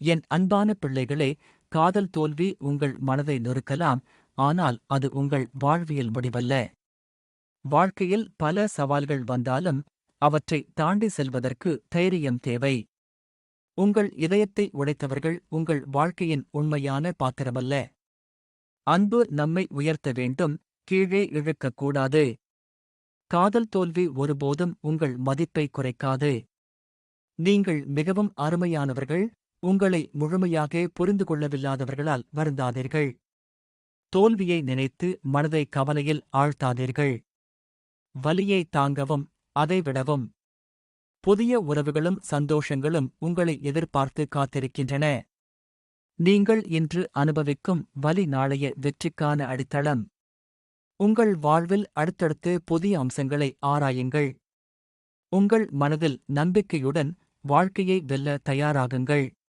என் அன்பான பிள்ளைகளே காதல் தோல்வி உங்கள் மனதை நொறுக்கலாம் ஆனால் அது உங்கள் வாழ்வியல் முடிவல்ல. வாழ்க்கையில் பல சவால்கள் வந்தாலும் அவற்றை தாண்டி செல்வதற்கு தைரியம் தேவை. உங்கள் இதயத்தை உடைத்தவர்கள் உங்கள் வாழ்க்கையின் உண்மையான பாத்திரமல்ல. அன்பு நம்மை உயர்த்த வேண்டும் கீழே இழுக்கக்கூடாது. காதல் தோல்வி ஒருபோதும் உங்கள் மதிப்பை குறைக்காது. நீங்கள் மிகவும் அருமையானவர்கள் உங்களை முழுமையாக புரிந்து கொள்ளவில்லாதவர்களால் வருந்தாதீர்கள். தோல்வியை நினைத்து மனதை கவலையில் ஆழ்த்தாதீர்கள். வலியை தாங்கவும் அதை விடவும். புதிய உறவுகளும் சந்தோஷங்களும் உங்களை எதிர்பார்த்து காத்திருக்கின்றன. நீங்கள் இன்று அனுபவிக்கும் வலி நாளைய வெற்றிக்கான அடித்தளம். உங்கள் வாழ்வில் அடுத்தடுத்து புதிய அம்சங்களை ஆராயுங்கள். உங்கள் மனதில் நம்பிக்கையுடன் வாழ்க்கையை வெல்ல தயாராகுங்கள்.